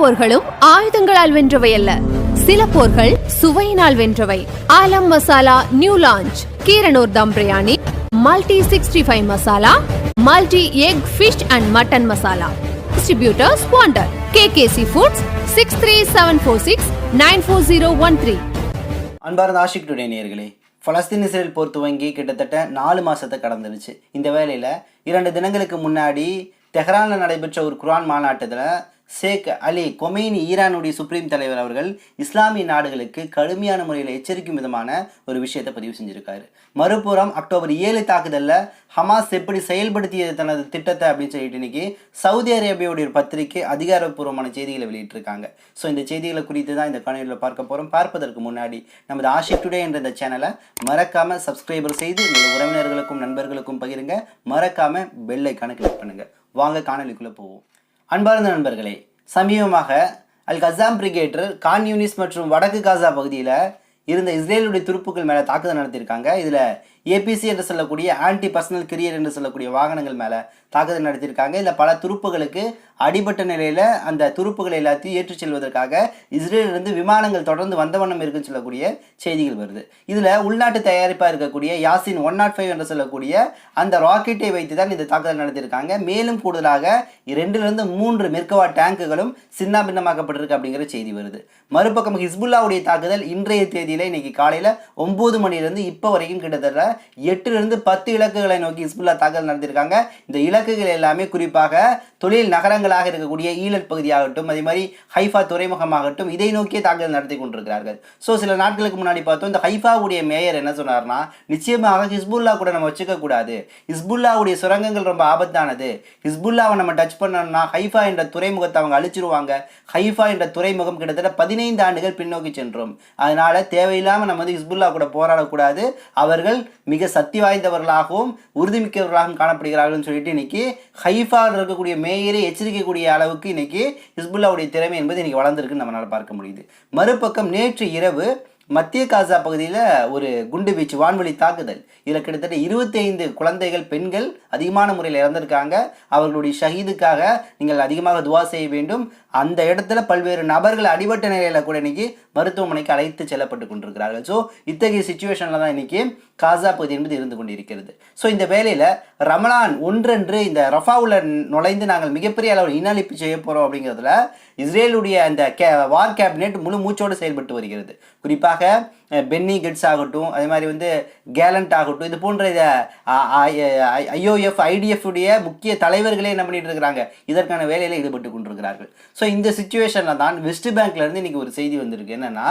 போர்களும் ஆயுதங்களால் வென்றவை அல்ல. சில போர்கள் சுவையினால் வென்றவை. Aalam masala new launch. Keeranur dum biryani multi sixty five masala multi egg fish and mutton masala. Distributors wanted. KKC foods six three seven four six nine four zero one three அன்பார்ந்த Ashiq today நேயர்களே Palestine Israel போர் துவங்கி கிட்டத்தட்ட நாலு மாசத்தை கடந்துருச்சு. இந்த வேலையில் இரண்டு தினங்களுக்கு முன்னாடி தெஹ்ரானில் நடைபெற்ற ஒரு குரான் மாநாட்டத்தில் ஷேக் அலி கொமேனி ஈரானுடைய சுப்ரீம் தலைவர் அவர்கள் இஸ்லாமிய நாடுகளுக்கு கடுமையான முறையில் எச்சரிக்கும் விதமான ஒரு விஷயத்தை பதிவு செஞ்சுருக்காரு. மறுபுறம் அக்டோபர் ஏழு தாக்குதலில் ஹமாஸ் எப்படி செயல்படுத்திய தனது திட்டத்தை அப்படின்னு சொல்லிட்டு இன்னைக்கு சவுதி அரேபியாவுடைய ஒரு பத்திரிகை அதிகாரப்பூர்வமான செய்திகளை வெளியிட்டிருக்காங்க. ஸோ இந்த செய்திகளை குறித்து தான் இந்த காணொலியில் பார்க்க போகிறோம் பார்ப்பதற்கு முன்னாடி நமது ஆஷிக் டுடே என்ற இந்த சேனலை மறக்காமல் சப்ஸ்கிரைபர் செய்து உங்கள் உறவினர்களுக்கும் நண்பர்களுக்கும் பகிருங்க. மறக்காமல் பெல்லை கணக்கு கிளிக் பண்ணுங்கள் வாங்க காணொலிக்குள்ளே போவோம். அன்பார்ந்த நண்பர்களே சமீபமாக Al Qassam brigade Khan Younis மற்றும் வடக்கு காசா பகுதியில் இருந்த இஸ்ரேலுடைய துருப்புக்கள் மேலே தாக்குதல் நடத்தியிருக்காங்க. இதில் ஏபிசி என்று சொல்லக்கூடிய ஆன்டி பர்சனல் கிரியர் என்று சொல்லக்கூடிய வாகனங்கள் மேலே தாக்குதல் நடத்தியிருக்காங்க. இதில் பல துருப்புகளுக்கு அடிபட்ட நிலையில் அந்த துருப்புகளை எல்லாத்தையும் ஏற்றிச் செல்வதற்காக இஸ்ரேலிருந்து விமானங்கள் தொடர்ந்து வந்த வண்ணம் இருக்குன்னு சொல்லக்கூடிய செய்திகள் வருது. இதில் உள்நாட்டு தயாரிப்பாக இருக்கக்கூடிய யாசின் ஒன் நாட் ஃபைவ் என்று சொல்லக்கூடிய அந்த ராக்கெட்டை வைத்து தான் இந்த தாக்குதல் நடத்தியிருக்காங்க. மேலும் கூடுதலாக இரண்டிலிருந்து மூன்று மெர்கவா டேங்குகளும் சின்ன பின்னமாக்கப்பட்டிருக்கு அப்படிங்கிற செய்தி வருது. மறுபக்கம் ஹிஸ்புல்லாவுடைய தாக்குதல் இன்றைய தேதியில் இன்னைக்கு காலையில் ஒம்பது மணிலேருந்து இப்போ வரைக்கும் கிட்டத்தட்ட எட்டுலேருந்து பத்து இலக்குகளை நோக்கி ஹிஸ்புல்லா தாக்குதல் நடத்தியிருக்காங்க. இந்த இலக்குகள் எல்லாமே குறிப்பாக தொழில் நகரங்களாக இருக்கக்கூடிய ஈழட் பகுதியாகட்டும் அதே மாதிரி ஹைஃபா துறைமுகமாகட்டும் இதை நோக்கியே தாக்குதல் நடத்தி கொண்டிருக்கிறார்கள். ஸோ சில நாட்களுக்கு முன்னாடி பார்த்தோம் இந்த ஹைஃபாவுடைய மேயர் என்ன சொன்னார்னா நிச்சயமாக ஹிஸ்புல்லா கூட நம்ம வச்சுக்கக்கூடாது. ஹிஸ்புல்லாவுடைய சுரங்கங்கள் ரொம்ப ஆபத்தானது. ஹிஸ்புல்லாவை நம்ம டச் பண்ணோம்னா ஹைஃபா என்ற துறைமுகத்தை அவங்க அழிச்சிருவாங்க. ஹைஃபா என்ற துறைமுகம் கிட்டத்தட்ட பதினைந்து ஆண்டுகள் பின்னோக்கி சென்றோம். அதனால தேவையில்லாமல் நம்ம வந்து ஹிஸ்புல்லா கூட போராடக்கூடாது. அவர்கள் மிக சக்தி வாய்ந்தவர்களாகவும் உறுதிமிக்கவர்களாகவும் காணப்படுகிறார்கள் சொல்லிட்டு இன்னைக்கு ஹைஃபாவில் இருக்கக்கூடிய மேயரை எச்சரிக்கக்கூடிய அளவுக்கு இன்னைக்கு ஹிஸ்புல்லாவுடைய திறமை என்பது இன்னைக்கு வளர்ந்துருக்குன்னு நம்மளால் பார்க்க முடியுது. மறுபக்கம் நேற்று இரவு மத்திய காசா பகுதியில் ஒரு குண்டு வீச்சு வான்வழி தாக்குதல். இதில் கிட்டத்தட்ட இருபத்தைந்து குழந்தைகள் பெண்கள் அதிகமான முறையில் இறந்திருக்காங்க. அவர்களுடைய ஷஹீதுக்காக நீங்கள் அதிகமாக துவா செய்ய வேண்டும். அந்த இடத்துல பல்வேறு நபர்கள் அடிபட்ட நிலையில் கூட இன்னைக்கு மருத்துவமனைக்கு அழைத்து செல்லப்பட்டு கொண்டிருக்கிறார்கள். ஸோ இத்தகைய சுச்சுவேஷனில் தான் இன்னைக்கு காசா பகுதி என்பது இருந்து கொண்டிருக்கிறது. ஸோ இந்த வேலையில் ரமலான் ஒன்றன்று இந்த ரஃபாவுல நுழைந்து நாங்கள் மிகப்பெரிய அளவில் இனஅழிப்பு செய்ய போகிறோம் அப்படிங்கிறதுல இஸ்ரேலுடைய அந்த கே வார் கேபினெட் முழு மூச்சோடு செயல்பட்டு வருகிறது. குறிப்பாக பென்னி கெட்ஸ் ஆகட்டும் அதே மாதிரி வந்து கேலண்ட் ஆகட்டும் இது போன்ற இதை ஐஓஎஃப் ஐடிஎஃப் உடைய முக்கிய தலைவர்களே என்ன பண்ணிட்டு இருக்கிறாங்க? இதற்கான வேலையில் ஈடுபட்டு கொண்டிருக்கிறார்கள். ஸோ இந்த சுச்சுவேஷனில் தான் வெஸ்ட் பேங்க்ல இருந்து இன்னைக்கு ஒரு செய்தி வந்திருக்கு. என்னென்னா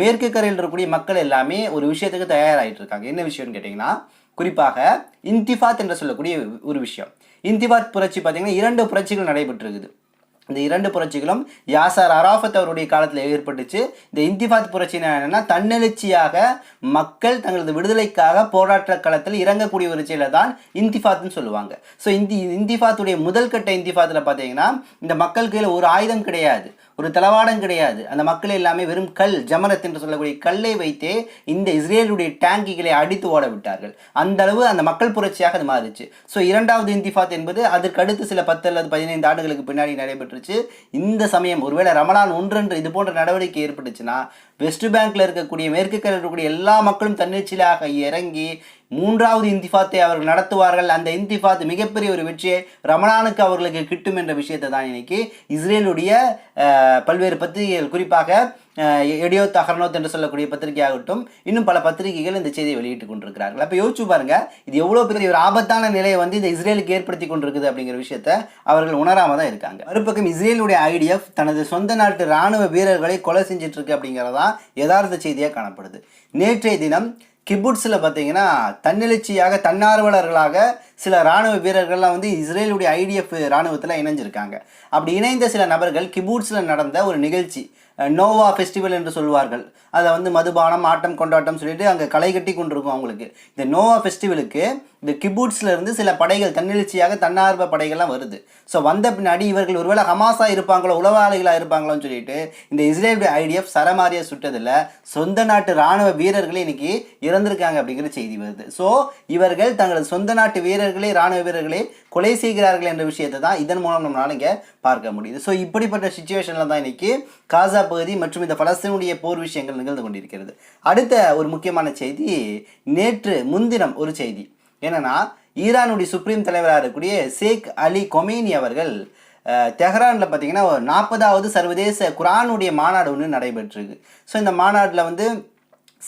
மேற்கு கரையில் இருக்கக்கூடிய மக்கள் எல்லாமே ஒரு விஷயத்துக்கு தயாராகிட்டு இருக்காங்க. என்ன விஷயம்னு கேட்டிங்கன்னா குறிப்பாக இன்திஃபாத் என்று சொல்லக்கூடிய ஒரு விஷயம். இந்திபாத் புரட்சி பார்த்தீங்கன்னா இரண்டு புரட்சிகள் நடைபெற்றிருக்குது இந்த இரண்டு புரட்சிகளும் யாசார் அராஃபத் அவருடைய காலத்தில் ஏற்பட்டுச்சு. இந்த இந்திஃபாத் புரட்சி என்னென்னா தன்னெழுச்சியாக மக்கள் தங்களது விடுதலைக்காக போராட்ட களத்தில் இறங்கக்கூடிய ஒரு செயலை தான் இந்திஃபாத்னு சொல்லுவாங்க. ஸோ இந்தி இந்திஃபாத்துடைய முதல் கட்ட இந்திஃபாத்தில் பார்த்தீங்கன்னா இந்த மக்கள் கையில் ஒரு ஆயுதம் கிடையாது. ஒரு தளவாடம் கிடையாது. அந்த மக்கள் எல்லாமே வெறும் கல் ஜமரத் என்று சொல்லக்கூடிய கல்லை வைத்தே இந்த இஸ்ரேலுடைய டேங்கிகளை அடித்து ஓட விட்டார்கள். அந்த அளவு அந்த மக்கள் புரட்சியாக அது மாறிச்சு. ஸோ இரண்டாவது இந்திஃபாத் என்பது அதற்கு அடுத்து சில பத்து அல்லது பதினைந்து ஆண்டுகளுக்கு பின்னாடி நடைபெற்றுச்சு. இந்த சமயம் ஒருவேளை ரமலான் ஒன்றென்று இது போன்ற நடவடிக்கை ஏற்பட்டுச்சுன்னா வெஸ்ட் பேங்க்கில் இருக்கக்கூடிய மேற்கு கரையில் இருக்கக்கூடிய எல்லா மக்களும் தன்னிச்சையாக இறங்கி மூன்றாவது இந்திஃபாத்தை அவர்கள் நடத்துவார்கள். அந்த இந்திஃபாத் மிகப்பெரிய ஒரு வெற்றியை ரமணானுக்கு அவர்களுக்கு கிட்டும் என்ற விஷயத்தை தான் இன்னைக்கு இஸ்ரேலுடைய பல்வேறு பத்திரிகைகள் குறிப்பாக எடியோ தஹர்னோத் என்று சொல்லக்கூடிய பத்திரிகையாகட்டும் இன்னும் பல பத்திரிகைகள் இந்த செய்தியை வெளியிட்டு கொண்டிருக்கிறார்கள். அப்போ யோசிச்சு பாருங்க இது எவ்வளோ பெரிய ஒரு ஆபத்தான நிலையை வந்து இந்த இஸ்ரேலுக்கு ஏற்படுத்தி கொண்டிருக்குது அப்படிங்கிற விஷயத்த அவர்கள் உணராம தான் இருக்காங்க. மறுபக்கம் இஸ்ரேலுடைய ஐடிஎஃப் தனது சொந்த நாட்டு ராணுவ வீரர்களை கொலை செஞ்சிட்டு இருக்கு அப்படிங்கிறதான் யதார்த்த செய்தியாக காணப்படுது. நேற்றைய தினம் கிபுட்ஸில் பார்த்தீங்கன்னா தன்னெழுச்சியாக தன்னார்வலர்களாக சில ராணுவ வீரர்கள்லாம் வந்து இஸ்ரேலுடைய ஐடிஎஃப் ராணுவத்தில் இணைஞ்சிருக்காங்க. அப்படி இணைந்த சில நபர்கள் கிபூட்ஸில் நடந்த ஒரு நிகழ்ச்சி நோவா ஃபெஸ்டிவல் என்று சொல்வார்கள். அதை வந்து மதுபானம் ஆட்டம் கொண்டாட்டம் சொல்லிட்டு அங்கே களை கட்டி கொண்டிருக்கும் அவங்களுக்கு. இந்த நோவா ஃபெஸ்டிவலுக்கு இந்த கிபூட்ஸ்லேருந்து சில படைகள் தன்னெழுச்சியாக தன்னார்வ படைகள்லாம் வருது. ஸோ வந்த பின்னாடி இவர்கள் ஒருவேளை ஹமாஸா இருப்பாங்களோ உளவாளிகளாக இருப்பாங்களோன்னு சொல்லிட்டு இந்த இஸ்ரேலுடைய ஐடிஎஃப் சரமாரியா சுட்டதில் சொந்த நாட்டு ராணுவ வீரர்களே இன்னைக்கு இறந்திருக்காங்க அப்படிங்கிற செய்தி வருது. ஸோ இவர்கள் தங்களது சொந்த நாட்டு வீரர்களே ராணுவ வீரர்களே கொலை செய்கிறார்கள் என்ற விஷயத்தை தான் இதன் மூலம் நம்மளால இங்கே பார்க்க முடியுது. ஸோ இப்படிப்பட்ட சுச்சுவேஷனில் தான் இன்னைக்கு காசா பகுதி மற்றும் இந்த பலஸ்தீனுடைய போர் விஷயங்கள் நிகழ்ந்து கொண்டிருக்கிறது. அடுத்த ஒரு முக்கியமான செய்தி நேற்று முன்தினம் ஒரு செய்தி. என்னன்னா ஈரானுடைய சுப்ரீம் தலைவராக இருக்கக்கூடிய ஷேக் அலி கொமேனி அவர்கள் தெஹ்ரானில் பார்த்தீங்கன்னா ஒரு நாற்பதாவது சர்வதேச குரானுடைய மாநாடு ஒன்று நடைபெற்றிருக்கு. ஸோ இந்த மாநாட்டில் வந்து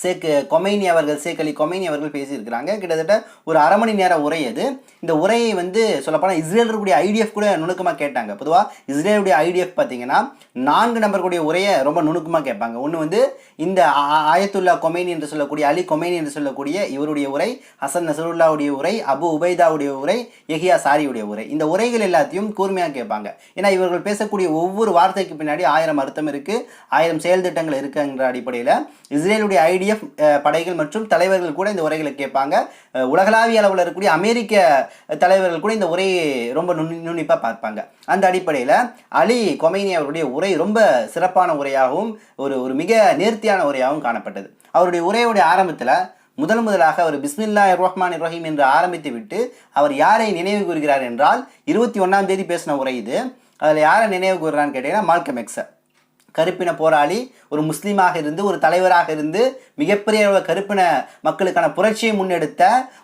சேக்கு கொமைனி அவர்கள் சேக் அலி கொமைனி அவர்கள் பேசியிருக்கிறாங்க. கிட்டத்தட்ட ஒரு அரை மணி நேர உரை அது. இந்த உரையை வந்து சொல்லப்போனால் இஸ்ரேல் இருக்கக்கூடிய ஐடிஎஃப் கூட நுணுக்கமாக கேட்டாங்க. பொதுவாக இஸ்ரேலுடைய ஐடிஎஃப் பார்த்தீங்கன்னா நான்கு நம்பருக்குடைய உரையை ரொம்ப நுணுக்கமாக கேட்பாங்க. ஒன்று வந்து இந்த ஆ- ஆயத்துல்லா கொமைனி என்று சொல்லக்கூடிய அலி கொமைனி என்று சொல்லக்கூடிய இவருடைய உரை ஹசன் நசருல்லாவுடைய உரை அபு உபைதாவுடைய உரை எஹியா சாரியுடைய உரை. இந்த உரைகள் எல்லாத்தையும் கூர்மையாக கேட்பாங்க. ஏன்னா இவர்கள் பேசக்கூடிய ஒவ்வொரு வார்த்தைக்கு பின்னாடி ஆயிரம் அர்த்தம் இருக்குது ஆயிரம் செயல் திட்டங்கள் இருக்குங்கிற அடிப்படையில் இஸ்ரேலுடைய எஃப் படைகள் மற்றும் தலைவர்கள் கூட இந்த உரைகளை கேட்பாங்க. உலகளாவிய அளவில் இருக்கக்கூடிய அமெரிக்க தலைவர்கள் கூட இந்த உரையை ரொம்ப நுண் நுண்ணிப்பாக பார்ப்பாங்க. அந்த அடிப்படையில் அலி கொமைனி அவருடைய உரை ரொம்ப சிறப்பான உரையாகவும் ஒரு ஒரு மிக நேர்த்தியான உரையாகவும் காணப்பட்டது. அவருடைய உரையுடைய ஆரம்பத்தில் முதல் முதலாக அவர் பிஸ்மில்லா ரஹ்மான் ரஹீம் என்று ஆரம்பித்து விட்டு அவர் யாரை நினைவு கூறுகிறார் என்றால் இருபத்தி ஒன்றாம் தேதி பேசின உரை இது. அதில் யாரை நினைவு கூறுறான்னு கேட்டீங்கன்னா மால்கம் எக்ஸை கருப்பின போராளி ஒரு முஸ்லீமாக இருந்து ஒரு தலைவராக இருந்து மிகப்பெரிய கருப்பின மக்களுக்கான புரட்சியை முன்னெடுத்த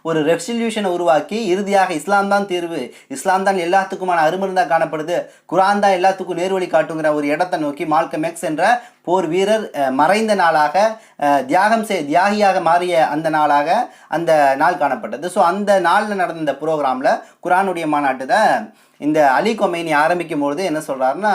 ஒரு ரெசல்யூஷனை உருவாக்கி இறுதியாக இஸ்லாம் தான் தீர்வு. இஸ்லாம் தான் எல்லாத்துக்குமான அருமருந்தாக காணப்படுது. குரான் தான் எல்லாத்துக்கும் நேர்வழி காட்டுங்கிற ஒரு இடத்தை நோக்கி மால்கம் எக்ஸ் என்ற போர் வீரர் மறைந்த நாளாக தியாகம் செய் தியாகியாக மாறிய அந்த நாளாக அந்த நாள் காணப்பட்டது. ஸோ அந்த நாளில் நடந்த ப்ரோக்ராமில் குரானுடைய மாநாட்டத்தை இந்த அலி கொமைனி ஆரம்பிக்கும் பொழுது என்ன சொல்கிறாருன்னா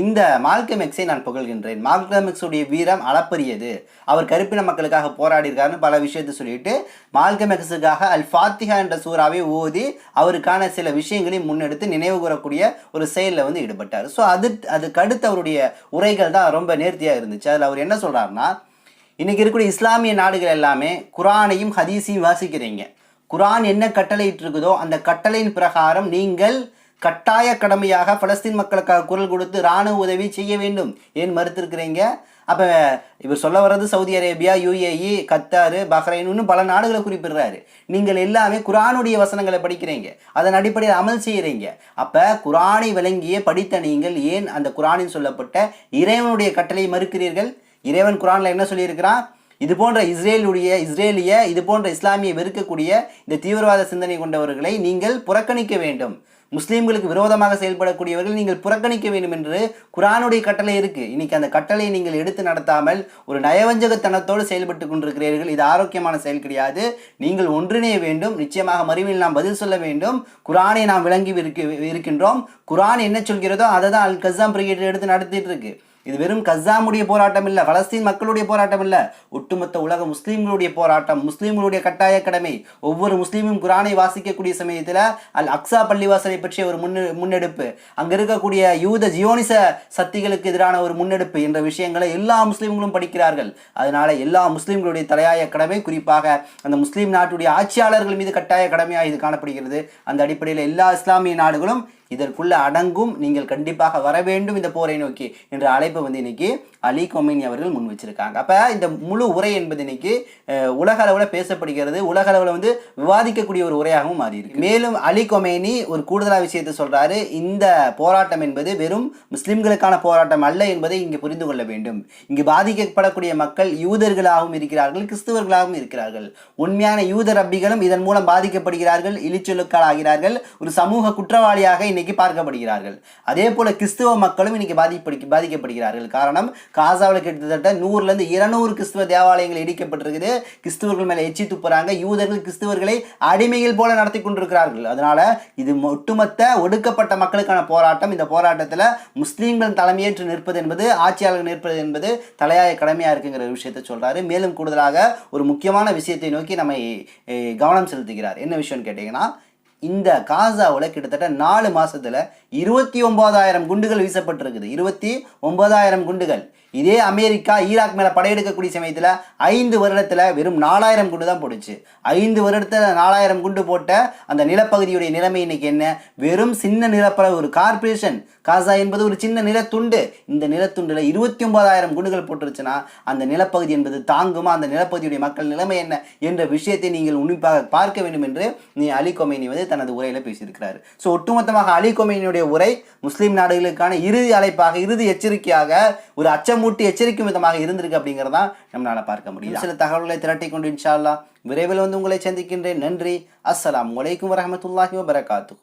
இந்த மால்கமெக்ஸை நான் புகழ்கின்றேன். மால்கமெக்ஸுடைய வீரம் அளப்பரியது. அவர் கருப்பின மக்களுக்காக போராடியிருக்காருன்னு பல விஷயத்தை சொல்லிட்டு மால்கமெக்ஸுக்காக அல் ஃபாத்திஹா என்ற சூறாவை ஓதி அவருக்கான சில விஷயங்களையும் முன்னெடுத்து நினைவு கூறக்கூடிய ஒரு செயலில் வந்து ஈடுபட்டார். ஸோ அது அதுக்கு அடுத்து அவருடைய உரைகள் தான் ரொம்ப நேர்த்தியாக இருந்துச்சு. அதில் அவர் என்ன சொல்கிறாருன்னா இன்றைக்கி இருக்கக்கூடிய இஸ்லாமிய நாடுகள் எல்லாமே குரானையும் ஹதீஸையும் வாசிக்கிறீங்க. குரான் என்ன கட்டளையிட்டு இருக்குதோ அந்த கட்டளையின் பிரகாரம் நீங்கள் கட்டாய கடமையாக பலஸ்தீன் மக்களுக்காக குரல் கொடுத்து இராணுவ உதவி செய்ய வேண்டும். ஏன் மறுத்திருக்கிறீங்க? அப்போ இவர் சொல்ல வர்றது சவுதி அரேபியா யுஏஇ கத்தாரு பஹ்ரைன்னு பல நாடுகளை குறிப்பிடுறாரு. நீங்கள் எல்லாமே குரானுடைய வசனங்களை படிக்கிறீங்க. அதன் அடிப்படையில் அமல் செய்கிறீங்க அப்போ குரானை விளங்கிய படித்த நீங்கள் ஏன் அந்த குரானில் சொல்லப்பட்ட இறைவனுடைய கட்டளையை மறுக்கிறீர்கள்? இறைவன் குரானில் என்ன சொல்லியிருக்கிறான்? இது போன்ற இஸ்ரேலுடைய இஸ்ரேலிய இது போன்ற இஸ்லாமிய வெறுக்கக்கூடிய இந்த தீவிரவாத சிந்தனை கொண்டவர்களை நீங்கள் புறக்கணிக்க வேண்டும். முஸ்லீம்களுக்கு விரோதமாக செயல்படக்கூடியவர்கள் நீங்கள் புறக்கணிக்க வேண்டும் என்று குரானுடைய கட்டளை இருக்கு. இன்னைக்கு அந்த கட்டளையை நீங்கள் எடுத்து நடத்தாமல் ஒரு நயவஞ்சகத்தனத்தோடு செயல்பட்டு கொண்டிருக்கிறீர்கள். இது ஆரோக்கியமான செயல் கிடையாது. நீங்கள் ஒன்றிணைய வேண்டும். நிச்சயமாக மறுமையில் நாம் பதில் சொல்ல வேண்டும். குரானை நாம் விளங்கி இருக்க இருக்கின்றோம். குரான் என்ன சொல்கிறதோ அதை தான் அல் கசாம் பிரிகேட் எடுத்து நடத்திட்டு இருக்கு. இது வெறும் கஸ்ஸாமுடைய போராட்டம் இல்லை பலஸ்தீன் மக்களுடைய போராட்டம் இல்லை. ஒட்டுமொத்த உலக முஸ்லீம்களுடைய போராட்டம் முஸ்லீம்களுடைய கட்டாய கடமை. ஒவ்வொரு முஸ்லீமும் குரானை வாசிக்கக்கூடிய சமயத்தில் அல் அக்ஸா பள்ளிவாசலை பற்றிய ஒரு முன்னு முன்னெடுப்பு. அங்கே இருக்கக்கூடிய யூத ஜியோனிச சக்திகளுக்கு எதிரான ஒரு முன்னெடுப்பு என்ற விஷயங்களை எல்லா முஸ்லீம்களும் படிக்கிறார்கள். அதனால எல்லா முஸ்லீம்களுடைய தலையாய கடமை குறிப்பாக அந்த முஸ்லீம் நாட்டுடைய ஆட்சியாளர்கள் மீது கட்டாய கடமையாக இது காணப்படுகிறது. அந்த அடிப்படையில் எல்லா இஸ்லாமிய நாடுகளும் இதற்குள்ள அடங்கும். நீங்கள் கண்டிப்பாக வர வேண்டும் இந்த போரை நோக்கி என்ற அழைப்பை வந்து இன்னைக்கு அலி கொமேனி அவர்கள் முன் வச்சிருக்காங்க. அப்ப இந்த முழு உரை என்பது இன்னைக்கு உலக அளவில் பேசப்படுகிறது. உலக அளவில் வந்து விவாதிக்கக்கூடிய ஒரு உரையாகவும் மாறி இருக்கு மேலும் அலி கொமேனி ஒரு கூடுதலான விஷயத்தை சொல்றாரு. இந்த போராட்டம் என்பது வெறும் முஸ்லிம்களுக்கான போராட்டம் அல்ல என்பதை இங்கு புரிந்து கொள்ள வேண்டும். இங்கு பாதிக்கப்படக்கூடிய மக்கள் யூதர்களாகவும் இருக்கிறார்கள் கிறிஸ்துவர்களாகவும் இருக்கிறார்கள். உண்மையான யூத ரப்பிகளும் இதன் மூலம் பாதிக்கப்படுகிறார்கள் இழிச்சொல்லுக்கள் ஆகிறார்கள் ஒரு சமூக குற்றவாளியாக இன்னைக்கு பார்க்கப்படுகிறார்கள். அதே போல கிறிஸ்துவ மக்களும் இன்னைக்கு பாதிப்படி பாதிக்கப்படுகிறார்கள். காரணம் காசாவில் கிட்டத்தட்ட நூறுலேருந்து இருநூறு கிறிஸ்துவ தேவாலயங்கள் இடிக்கப்பட்டிருக்குது. கிறிஸ்துவர்கள் மேலே எச்சி துப்புறாங்க. யூதர்கள் கிறிஸ்துவர்களை அடிமைகள் போல நடத்தி கொண்டிருக்கிறார்கள். அதனால இது ஒட்டுமொத்த ஒடுக்கப்பட்ட மக்களுக்கான போராட்டம். இந்த போராட்டத்தில் முஸ்லீம்கள் தலைமையேற்று நிற்பது என்பது ஆட்சியாளர்கள் நிற்பது என்பது தலையாய கடமையாக இருக்குங்கிற ஒரு விஷயத்தை சொல்கிறாரு மேலும் கூடுதலாக ஒரு முக்கியமான விஷயத்தை நோக்கி நம்மை கவனம் செலுத்துகிறார். என்ன விஷயம்னு கேட்டிங்கன்னா இந்த காசாவில் கிட்டத்தட்ட நாலு மாதத்தில் இருபத்தி ஒன்பதாயிரம் குண்டுகள் வீசப்பட்டிருக்குது. இருபத்தி ஒன்பதாயிரம் குண்டுகள். இதே அமெரிக்கா ஈராக் மேலே படையெடுக்கக்கூடிய சமயத்தில் ஐந்து வருடத்தில் வெறும் நாலாயிரம் குண்டு தான் போடுச்சு. ஐந்து வருடத்தில் நாலாயிரம் குண்டு போட்ட அந்த நிலப்பகுதியுடைய நிலைமை இன்னைக்கு என்ன? வெறும் சின்ன நிலப்பரவு ஒரு கார்ப்பரேஷன் காசா என்பது ஒரு சின்ன நிலத்துண்டு. இந்த நிலத்துண்டில் இருபத்தி ஒன்பதாயிரம் குண்டுகள் போட்டுருச்சுன்னா அந்த நிலப்பகுதி என்பது தாங்குமா? அந்த நிலப்பகுதியுடைய மக்கள் நிலைமை என்ன? என்ற விஷயத்தை நீங்கள் உன்னிப்பாக பார்க்க வேண்டும் என்று நீ அலி கொமேனி வந்து தனது உரையில் பேசியிருக்கிறார். ஸோ ஒட்டுமொத்தமாக அலி கொமேனியுடைய உரை முஸ்லீம் நாடுகளுக்கான இறுதி அழைப்பாக இறுதி எச்சரிக்கையாக ஒரு அச்சமூட்டி எச்சரிக்கும் விதமாக இருந்திருக்கு அப்படிங்கிறதான் நம்மளால பார்க்க முடியும் சில தகவல்களை திரட்டி கொண்டு இன்ஷா அல்லாஹ் விரைவில் வந்து உங்களை சந்திக்கின்றேன். நன்றி. அஸ்லாம் அலைக்கும் வரமத்துல்லாஹி வபரகாத்துஹு.